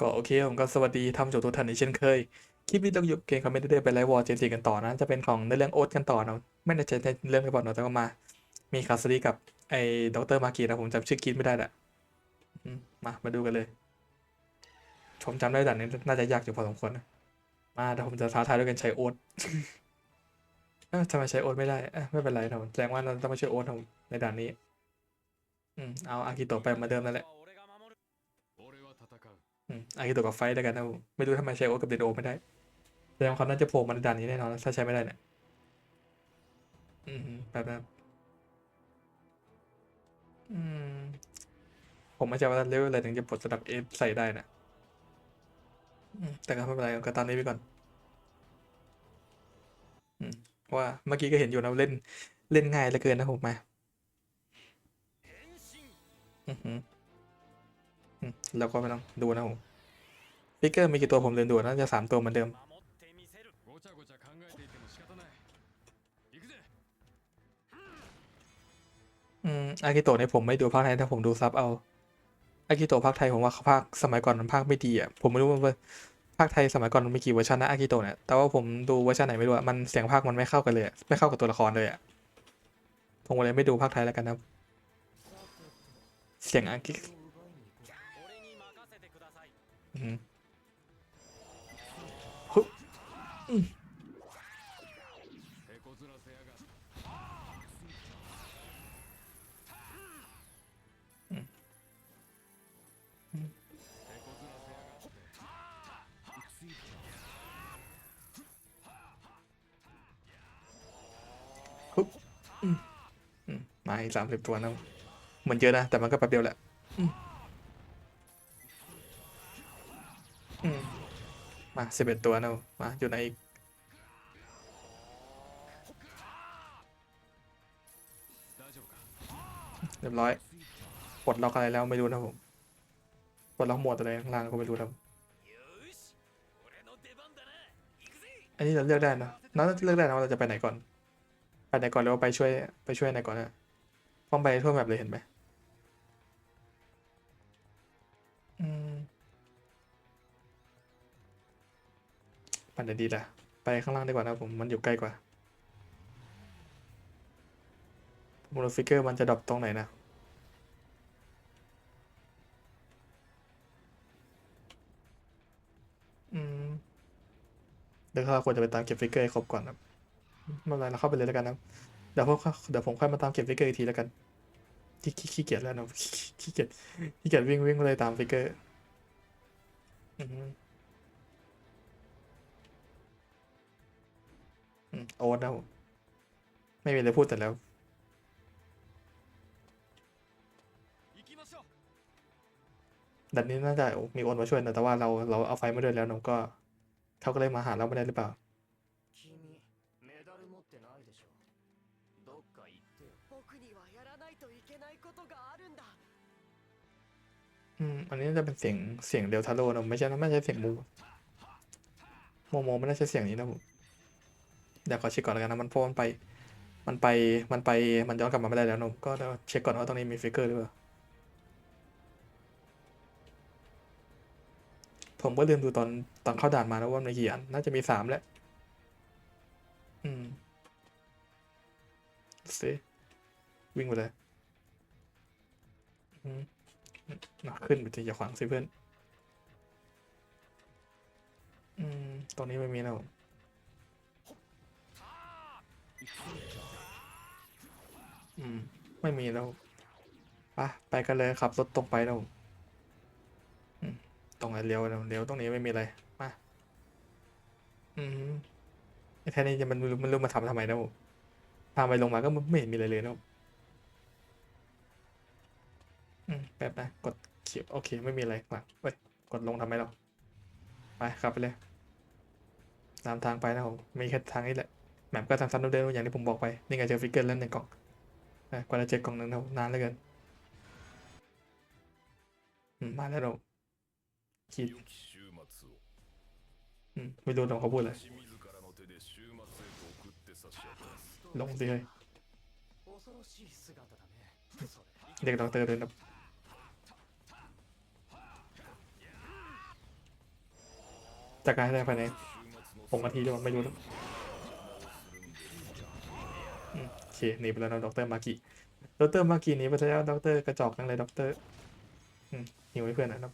ก็โอเคผมก็สวัสดีทำจบทุกท่านในเช่นเคย คลิปนี้ต้องหยุดเกมคอมเมนต์เรื่ไปไลฟ์วอร์เจนซีกันต่อนะ จะเป็นของในเรื่องโอ๊ตกันต่อเนาะไม่แน่ใจในเรื่องไปบอลเนาะแต่ก็มา มีคาสตี้กับไอ้ด็อกเตอร์มากีนะผมจำชื่อกีดไม่ได้แหละมามาดูกันเลย ผมจำได้แต่นี้น่าจะยากอยู่พอสมควรนะมาแต่ผมจะท้าทายด้วยกันใช้โอ๊ตทำไมใช้โอ๊ตไม่ได้ไม่เป็นไรนะผมแสดงว่าเราต้องมาช่วยโอ๊ตในด่านนี้ อืมเอาอากิโตะไปมาเดิมนั่นแหละ อากิโตะกับไฟท์ด้วกันนะผมไม่รู้ทำไมใช้โอกับเดนโอไม่ได้แสดงว่เขาน่าจะโผล่มาในด่านนี้แน่นอนถ้าใช้ไม่ได้เนี่ยอืมแบบนั้นอืมผมไม่ใช่ว่าเลเวลอะไรถึงจะปลดระดับเอฟใส่ได้นะแต่ก็ไม่เป็นไรก็ตามนี้ไปก่อนอว่าเมื่อกี้ก็เห็นอยู่นะเล่นเล่นง่ายเหลือเกินนะผมมาอือหือ แล้วก็ไม่ต้องดูนะผมปิกเกอร์มีกี่ตัวผมลืนดูน่าจะสามตัวเหมือนเดิมอืมอากิโตะในผมไม่ดูภาคไทยแต่ผมดูซับเอาอากิโตะภาคไทยผมว่าภาคสมัยก่อนมันภาคไม่ดีอะผมไม่รู้ว่าภาคไทยสมัยก่อนมันมีกี่เวอร์ชันนะอากิโตะเนี่ยแต่ว่าผมดูเวอร์ชันไหนไม่รู้อะมันเสียงภาคมันไม่เข้ากันเลยไม่เข้ากับตัวละครเลยอะผมเลยไม่ดูภาคไทยแล้วกันครับ เสียงอากิ มาอีกสามสิบตัวนะเหมือนเยอะนะ แต่มันก็แป๊บเดียวแหละ มาสิบเอ็ดตัวนะมาอยู่ไหนอีกเรียบร้อยปลดล็อกอะไรแล้วไม่รู้นะผมปลดล็อกหมวดอะไรข้างล่างก็ไม่รู้นะอันนี้เราเลือกได้นะน้องเลือกได้นะว่าเราจะไปไหนก่อน ไปไหนก่อนหรือว่าไปช่วยไปช่วยไหนก่อนนะป้องไปทั่วแบบเลยเห็นไหม ปันไหนดีล่ะ ไปข้างล่างดีกว่านะผม มันอยู่ใกล้กว่าโมโนฟิกเกอร์มันจะดรอปตรงไหนนะอืมเดี๋ยวเราควรจะไปตามเก็บฟิกเกอร์ให้ครบก่อนครับไม่เป็นไรเราเข้าไปเลยแล้วกันนะ เดี๋ยวผมเดี๋ยวผมค่อยมาตามเก็บฟิกเกอร์อีกทีแล้วกันขี้ขี้ขี้เกียจแล้วนะขี้เกียจขี้เกียจวิ่งวิ่งเลยตามฟิกเกอร์ อืม โอ๊ตนะผมไม่มีอะไรพูดแต่แล้วดันนี้น่าจะมีโอนมาช่วยนะแต่ว่าเราเราเอาไฟมาด้วยแล้วน้องก็เขาก็เลยมาหาเราไม่ได้หรือเปล่าอืมอันนี้จะเป็นเสียงเสียงเดลทาโร่นะไม่ใช่นะไม่ใช่เสียงมูโมโมไม่น่าใช่เสียงนี้นะผม เดี๋ยวขอเช็คก่อนแล้วกันนะมันเพราะมันไป มันไปมันไปมันย้อนกลับมาไม่ได้แล้วนะก็เดี๋ยวเช็คก่อนว่าตรงนี้มีฟิกเกอร์หรือเปล่าผมก็ลืมดูตอนตอนเข้าด่านมาแล้วว่ามันกี่อันน่าจะมีสามแหละอืมสิวิ่งไปเลยอืมขึ้นไปจะอย่าขวางสิเพื่อน อืม ตรงนี้ไม่มีแล้ว อืม ไม่มีแล้วไปไปกันเลยขับรถตรงไปแล้วตรงไหนเลี้ยวแล้วเลี้ยวตรงนี้ไม่มีอะไร มา อืมไอ้แค่นี้จะมันมันรู้มาทำทำไมนะผมพาไปลงมาก็ไม่เห็นมีอะไรเลยนะผมอืมแป๊บนะ กดเขียวโอเค ไม่มีอะไรหลังเว้ย กดลงทำไมเรา ไปขับไปเลย ตามทางไปนะผมมีแค่ทางนี้แหละ มปก็ซ้ำๆเดิมๆอย่างที่ผมบอกไปนี่ไงเจอฟิกเกอร์เล่นหนึ่งกล่องกว่าจะเจอกล่องหนึ่งนานเหลือเกินมาแล้วเราคิดไม่รู้น้องเขาพูดอะไรลงสิเลยเด็กดอกเตอร์เดินะจากการให้ได้ภายในผมนาทีจะไม่รู้แล เคนี่เป็นแล้วนะด็อกเตอร์มากิด็อกเตอร์มากิหนีไปแล้วด็อกเตอร์กระจอกนั่งเลยด็อกเตอร์หิวไว้เพื่อนนะครับ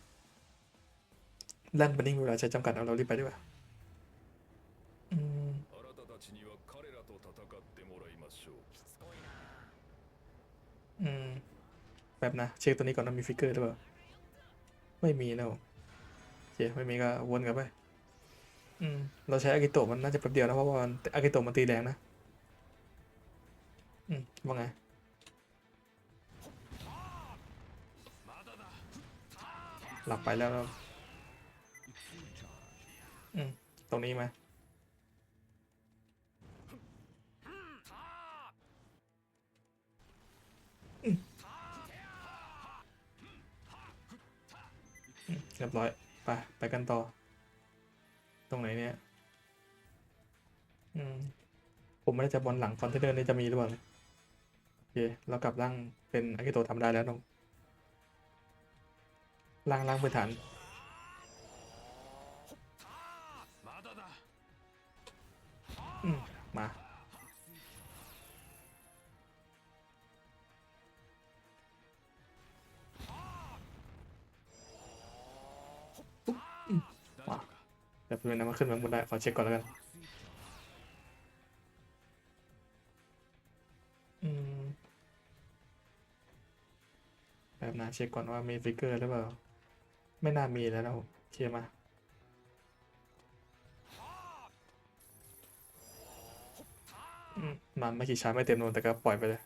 ลั่นบันนิ่งเวลาใช้จำกัดเอาเรารีบไปดีกว่าอืมแบบนะ เช็คตัวนี้ก่อนว่ามีฟิกเกอร์หรือเปล่า ไม่มีนะโอเคไม่มีก็วนกลับไป อืม เราใช้อากิโตะมันน่าจะแป๊บเดียวนะ เพราะว่าอากิโตะมันตีแรงนะ อืมว่าไงหลับไปแล้วอืมตรงนี้มาอืมเรียบร้อย ไป ไปกันต่อ ตรงไหนเนี่ย อืม ผมไม่ได้จะบอลหลังคอนเทนเนอร์นี่จะมีหรือเปล่าเนี่ย เค เรากลับร่างเป็นอากิโตทำได้แล้วน้องร่างร่างพื้นฐานมาว้าแต่เพื่อนนะมาขึ้นมาบนได้ ขอเช็คก่อนแล้วกัน แบบนะเช็คก่อนว่ามีฟิกเกอร์หรือเปล่า ไม่น่ามีแล้วนะผมเชียร์มามาไม่ขี่ช้าไม่เต็มนวนแต่ก็ปล่อยไปเลย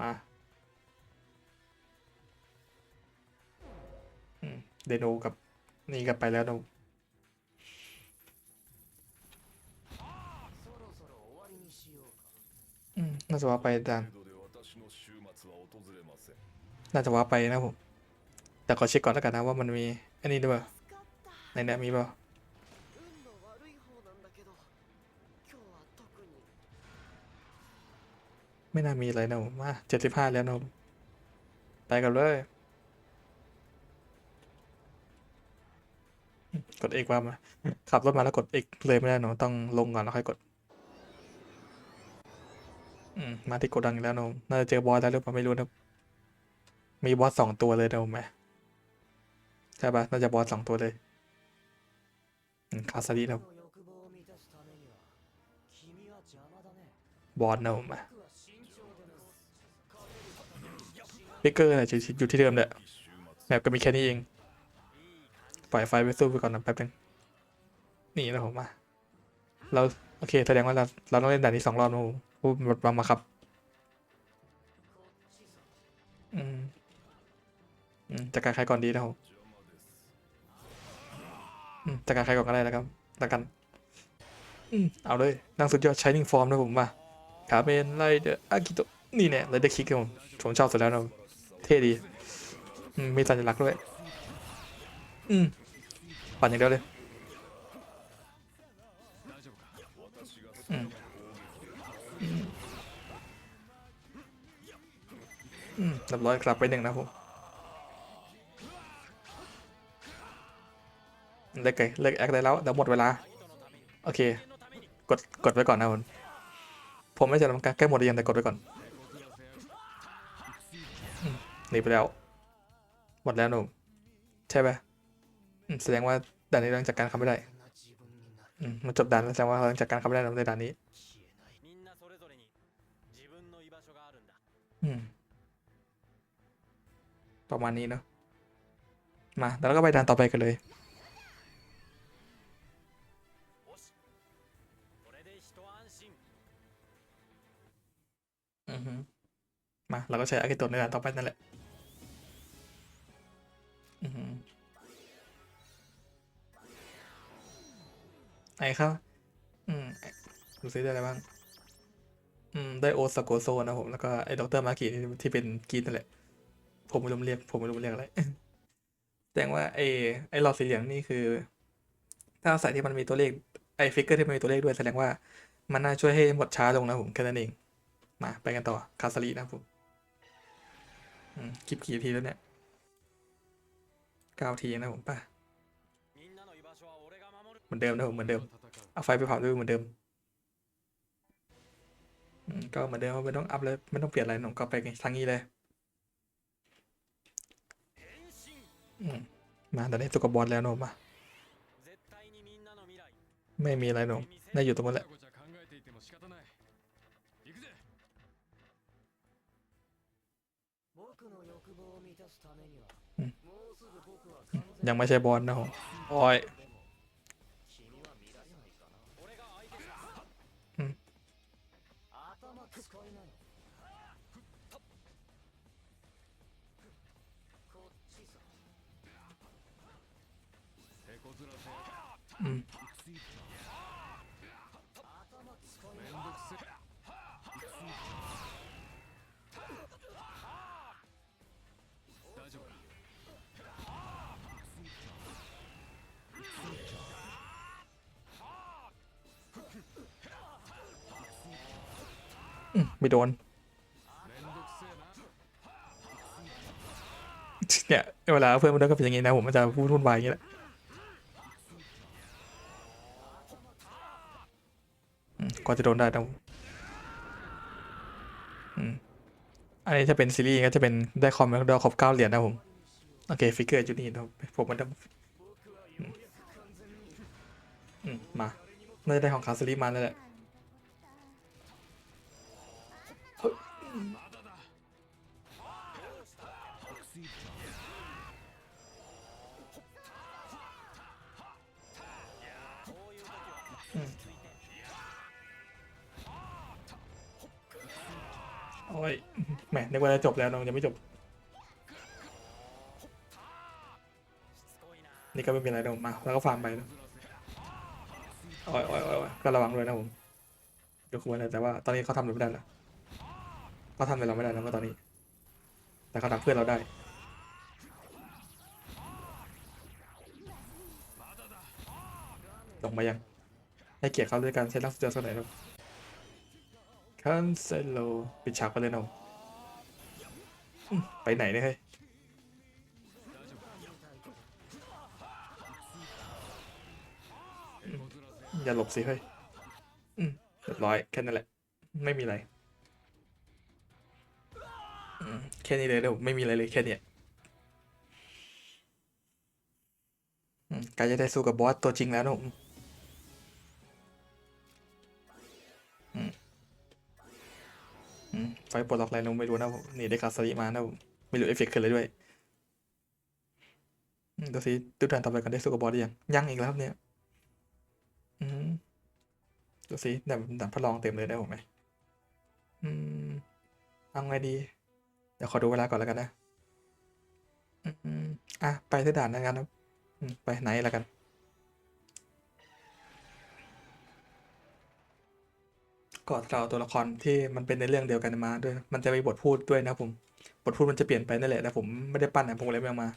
มาเดโนกับนี่กลับไปแล้วนะอืมน่าจะว่าไปดัน น่าจะว้าไปนะผม แต่ขอเช็คก่อนแล้วกันนะว่ามันมีอันนี้ด้วยในเนี้มีเปล่าไม่น่ามีอะไรนะผมว่าเจ็ดสิบห้าแล้วนะผมไปกันเลย กดเอกว่ามาขับรถมาแล้วกดเอกเลยไม่ได้นะต้องลงก่อนแล้วค่อยกดมาที่กดดังแล้วนะน่าจะเจอบอยแล้วหรือเปล่าไม่รู้นะ มีบอสสองตัวเลยเดาไหมใช่ปะน่าจะบอสสองตัวเลยคาซาดิเราบอสเดามาปิกเกอร์เนี่ยจะอยู่ที่เดิมแหละแมปก็มีแค่นี้เองปล่อยไฟไปสู้ไปก่อนนะแป๊บนึงนี่นะผมมาเราโอเคแสดงว่าเราเราต้องเล่นด่านนี้สองรอบนะผมรถบังมาครับ จากการใครก่อนดีนะครับจากการใครก่อนก็ได้แล้วครับแล้วกันเอาเลยนั่งสุดยอดใช้นิ่งฟอร์มนะผมมาคาเมนไลเดอร์อากิโตนี่แน่ไลเดอร์คิกครับผมผมชอบสุดแล้วนะเท่ดีมีสัญลักษณ์ด้วยปั่นอย่างเดียวเลยเรียบร้อยครับไปหนึ่งนะผม เลิกไเลิกแอคได้แล้วเดี๋ยวหมดเวลา โอเค กดกดไว้ก่อนนะผมผมไม่จะทำการแก้หมดยังแต่กดไว้ก่อนหนีไปแล้ว หมดแล้วหนุ่มใช่ไหมแสดงว่าด่านนี้เราจัดการเขาไม่ได้มันจบด่านแแสดงว่าเราจัดการเขาไม่ได้ในด่านนี้ประมาณนี้เนาะมาแล้วก็ไปด่านต่อไปกันเลย มา เราก็ใช้อากิโตะในด่านต่อไปนั่นแหละอไอ้ครับ อืมดูซิได้อะไรบ้าง อืม ได้โอซาโกโซนะผม แล้วก็ไอ้ด็อกเตอร์มากิที่ที่เป็นกรีดนั่นแหละ ผมไม่รู้เรียก ผมไม่รู้เรียกอะไรแสดงว่าไอ้ไอ้หลอดสีเหลืองนี่คือ ถ้าใส่ที่มันมีตัวเลขไอ้ฟิกเกอร์ที่มันมีตัวเลขด้วยแสดงว่ามันน่าช่วยให้หมดช้าลงนะผมแค่นั้นเอง มาไปกันต่อ คาสลีนะผมคลิปกี่ทีแล้วเนี่ยเก้าทีนะผมป่ะเหมือนเดิมนะผมเหมือนเดิม เอาไฟไปเผาด้วยเหมือนเดิมก็เหมือนเดิมไม่ต้องอัพเลยไม่ต้องเปลี่ยนอะไรผมก็ไปทางนี้เลยมาแต่ได้ตุกบอลแล้วหนมอ่ไม่มีอะไรหนมได้อยู่ตรงนั้นแหละ ยังไม่ใช่บอลนะผมโอ้ย ไม่โดน เนี่ยเวลาเพื่อนมันก็เป็นอย่างงี้นะผมมันจะพูดทุ่นวายอย่างนี้แหละกว่าจะโดนได้ต้องอันนี้จะเป็นซีรีส์ก็จะเป็นได้คอมแล้วได้ครบเก้าเหรียญนะผม โอเค ฟิกเกอร์อยู่นี่นะผมมันจะมาน่าจะได้ของคาสลีมาแล้วแหละ โอ้ยแหมนึกว่าจะจบแล้วน้องยังไม่จบ นี่ก็ไม่มีอะไรนะผมมาแล้วก็ฟาร์มไปนะโอ้ยโอ้ยโอ้ยก็ระวังด้วยนะผมเดี๋ยวควรนะแต่ว่าตอนนี้เขาทำเราไม่ได้ละเขาทำอะไรเราไม่ได้แล้วก็ตอนนี้ แต่เขาทำเพื่อนเราได้ลงมายัง ให้เกียรติเขาด้วยการใช้ลักษณะสไนครับคันเซโลปิดฉากไปเลยน้องไปไหนเนี่ยเฮ้ยอย่าหลบสิเฮ้ยเรียบร้อยแค่นั้นแหละ ไม่มีอะไรแค่นี้เลยเดี๋ยวไม่มีอะไรเลยแค่นี้การจะได้สู้กับบอสตัวจริงแล้วนะผม ไฟปลดล็อกอะไรลงไม่รู้นะผมนี่ได้คาสริมานะผมไม่รู้เอฟเฟกต์ขึ้นเลยด้วยดูสิตุกด่านต่อไปกันได้สู้กับอสหรือยังยังอีกแล้วเนี่ยอืมดูสิดับดับพระรองเต็มเลยได้ผมไหมอืมเอาไงดี เดี๋ยวขอดูเวลาก่อนแล้วกันนะ อืมอะไปที่ด่านแล้วกันครับไปไหนแล้วกัน ก็เราตัวละครที่มันเป็นในเรื่องเดียวกันมาด้วย มันจะมีบทพูดด้วยนะผม บทพูดมันจะเปลี่ยนไปนั่นแหละแต่ผมไม่ได้ปั้นนะผมเลยไม่เมา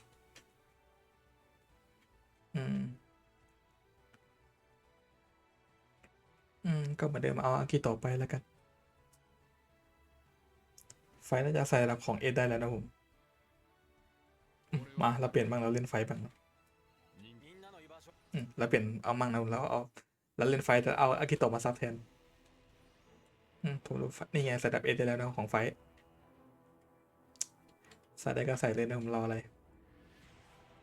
อืม อืม ก็เหมือนเดิมเอาอากิต่อไปแล้วกัน ไฟน่าจะใส่รับของเอได้แล้วนะผม มาเราเปลี่ยนบ้างเราเล่นไฟบ้างอืมเราเปลี่ยนเอามั่งนะแล้วเอาแล้วเล่นไฟแต่เอาอากิโตะมาซับแทน ผมรู้ไฟนี่ไงใส่ดับเอได้แล้วนะของไฟใส่ได้ก็ใส่เลยนะผมรออะไร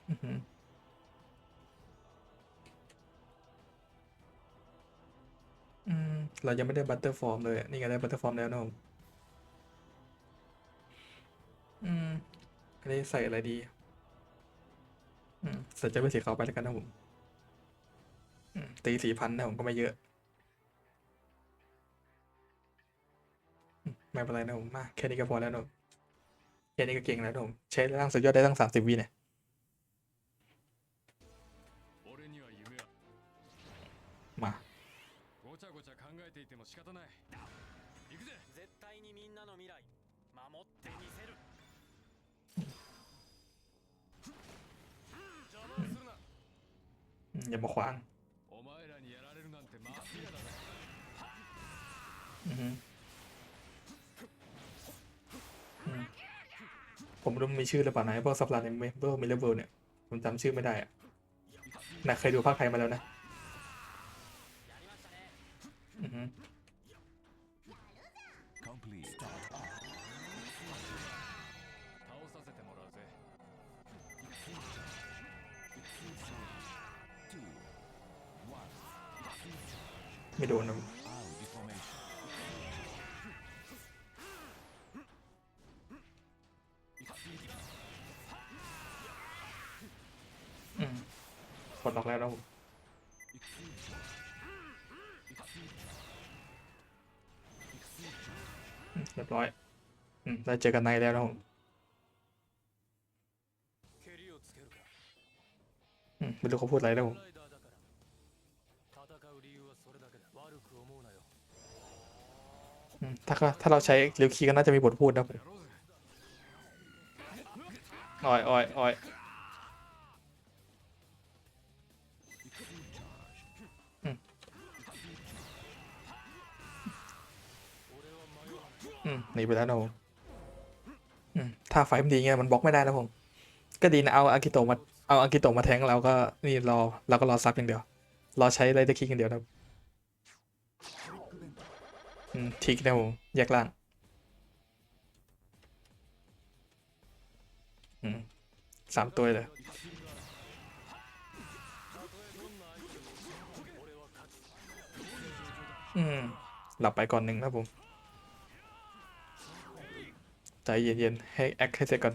อือหืออืมเรายังไม่ได้บัตเตอร์ฟอร์มเลย นี่ไงได้บัตเตอร์ฟอร์มแล้วนะผมอืมอันนี้ใส่อะไรดี อืมใส่จะเป็นสีขาวไปแล้วกันนะผมตีสี่พันนะผมก็ไม่เยอะ ไม่เป็นไรนะผมมาแค่นี้ก็พอแล้วนะแค่นี้ก็เก่งแล้วนะผมใช้ร่างสุดยอดได้ตั้งสามสิบวิเนี่ยมาอย่ามาขวางอือ ผมรู้มีชื่อหรือเปล่านะไอ้พวกสับหลาดในเมเบอร์มิเลเวิลเนี่ย ผมจำชื่อไม่ได้อะนะเคยดูภาคไทยมาแล้วนะไม่โดนนะ อกแล้วนะผมเรียบร้อย อืม ได้เจอกันในแล้วนะผมอืม ไม่รู้เขาพูดอะไรแล้วผมถ้าถ้าเราใช้เลีวคีก็น่าจะมีบทพูดนะผมอ้อยอ้อยอ้อย หนีไปแล้วนะผมถ้าไฟมันดีเงี้ยมันบล็อกไม่ได้นะผม ก็ดีนะเอาอากิโตะมาเอาอากิโตะมาแทงเราก็นี่รอเราก็รอซับอย่างเดียว รอใช้ไรเดอร์คิกอย่างเดียวนะทิกนะผมแยกล่างสามตัวเลยอืมหลับไปก่อนหนึ่งนะผม ใจเย็นๆให้แอคให้เสร็จก่อน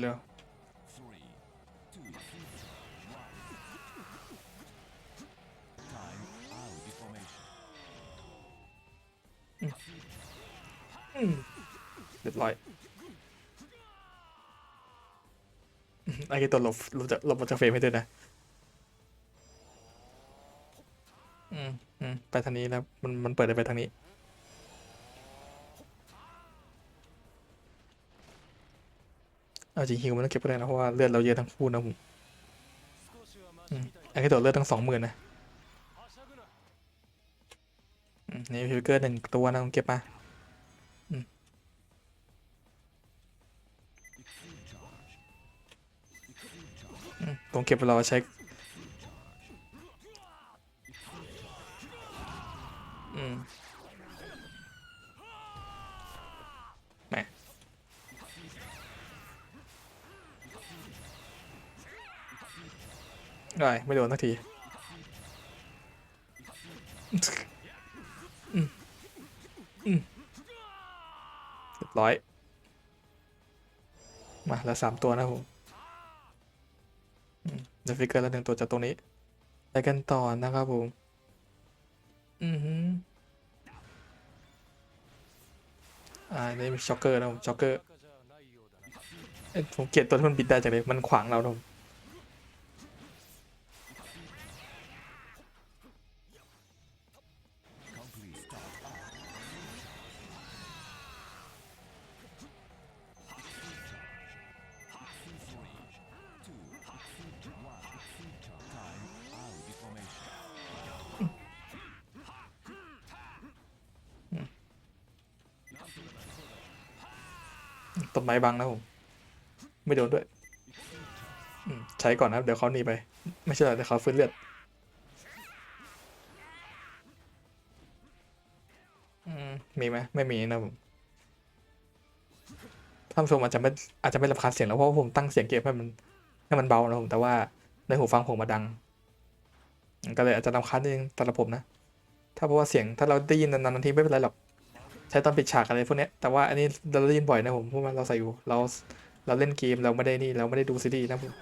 เร็วเรียบร้อย ไอ้กิโตะหลบหลบจากหลบจากเฟรมให้ด้วยนะอืมอืมไปทางนี้แล้วมันมันเปิดได้ไปทางนี้ เอาจริงฮิวมันต้องเก็บไปได้นะเพราะว่าเลือดเราเยอะทั้งคู่นะผมอืมอ้กิโตะเลือดทั้งสองหมื่นนะนี่พิวเกอร์หนึ่งตัวนะผมเก็บมา อืมผมเก็บเราใช้อืมแหมได้ไม่โดนสักทีเรียบร้อย มาแล้วสามตัวนะผม เดฟิกเกอร์ละหนึ่งตัวจากตรงนี้ไปกันต่อนะครับผม อือฮึอ่านี่ช็อกเกอร์นะผมช็อกเกอร์ผมเกลียดตัวที่มันบิดได้จากเลยมันขวางเราผม ต้นไม้บังนะผม ไม่โดนด้วยใช้ก่อนนะครับเดี๋ยวเขาหนีไป ไม่ใช่หรอกเดี๋ยวเขาฟื้นเลือดมีไหมไม่มีนะผมท่านผู้ชมอาจจะไม่อาจจะไม่รำคาญเสียงแล้วเพราะผมตั้งเสียงเก็บให้มันให้มันเบานะผมแต่ว่าในหูฟังผมมาดัง ก็เลยอาจจะรำคาญนิดนึงสำหรับผมนะ ถ้าเพราะว่าเสียงถ้าเราได้ยินนานๆทีไม่เป็นไรหรอก ช้ตอนปิดฉากอะไรพวกเนี้ยแต่ว่าอันนี้เราได้ยินบ่อยนะผมเพราะว่าเราใส่อยู่เราเราเล่นเกมเราไม่ได้นี่เราไม่ได้ดูซีรีส์นะผม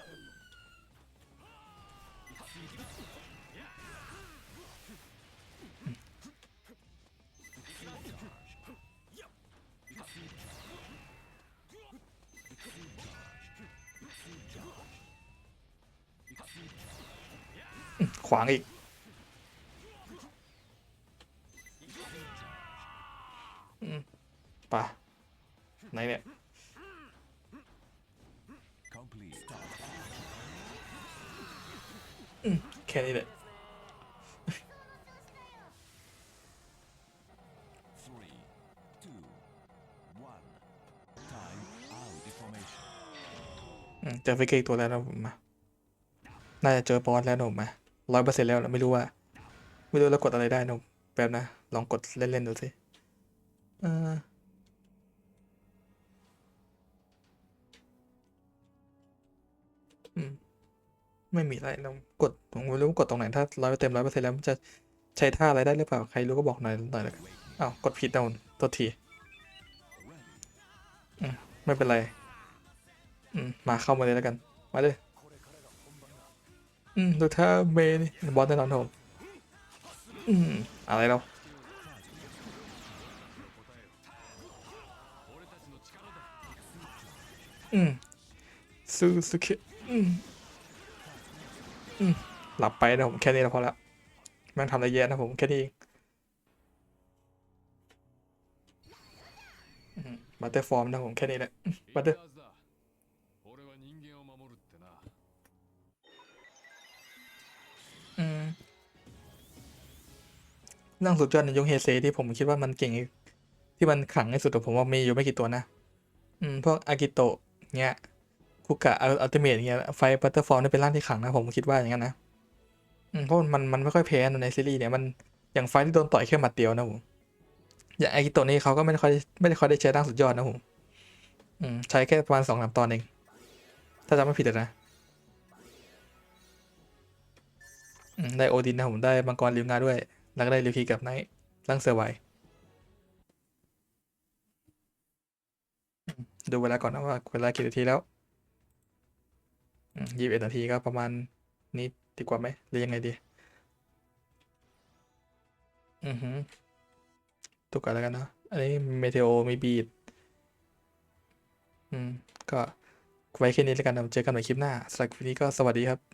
อืมขวางอีก เจอฟิกเกอร์อีกตัวแล้วนะผมาน่าจะเจอบอสแล้วนะผมาร้อยเปอร์เซ็นต์แล้วนะไม่รู้ว่า ไม่รู้แล้วกดอะไรได้นะแป๊บนะ ลองกดเล่นๆดูสิเออไม่มีอะไรเรากดผมไม่รู้ว่ากดตรงไหนถ้าร้อยเต็มร้อยเปอร์เซ็นต์แล้วมันจะใช้ท่าอะไรได้หรือเปล่าใครรู้ก็บอกหน่อยหน่อยละกันอ้าวกดผิดนะผมตัวทีอืมไม่เป็นไร มาเข้ามาเลยแล้วกัน มาเลย อืมดูเธอเมนี่บอสแน่นอนผมอืมอะไรเราอืมซูซูเคอืมอืมหลับไปนะผมแค่นี้แล้วพอละแม่งทำอะไรแย่นะผมแค่นี้เองบัตเตอร์ฟอร์มนะผมแค่นี้แหละบัตเตอร์ เรื่องสุดยอดในยงเฮเซที่ผมคิดว่ามันเก่งที่มันขลังที่สุดของผมว่ามีอยู่ไม่กี่ตัวนะ อืมพวกอากิโตะเงี้ยคุกะอัลติเมทเงี้ยไฟบัตเตอร์ฟอร์มนี่เป็นร่างที่ขลังนะผมคิดว่าอย่างนั้นนะอืมเพราะมันมันไม่ค่อยแพ้ในซีรีส์เนี่ยมันอย่างไฟที่โดนต่อยแค่หมัดเดียวนะผมอย่างอากิโตะนี่เขาก็ไม่ได้ค่อยไม่ได้ค่อยได้ใช้ร่างสุดยอดนะผมอืมใช้แค่ประมาณสองสามตอนเอง ถ้าจำไม่ผิดนะได้โอดินนะผมได้มังกรลิวงาด้วย แล้วก็ได้ลิวคีกับไนท์ร่างเซอร์ไวดูเวลาก่อนนะว่าเวลากี่นาทีแล้วยี่สิบเอ็ดนาทีก็ประมาณนี้ดีกว่าไหมหรือยังไงดี อือหือตุกกันแล้วกันเนาะอันนี้เมเทโอมีบีดอืม ก็ไว้แค่นี้แล้วกันเจอกันใหม่คลิปหน้าสำหรับคลิปนี้ก็สวัสดีครับ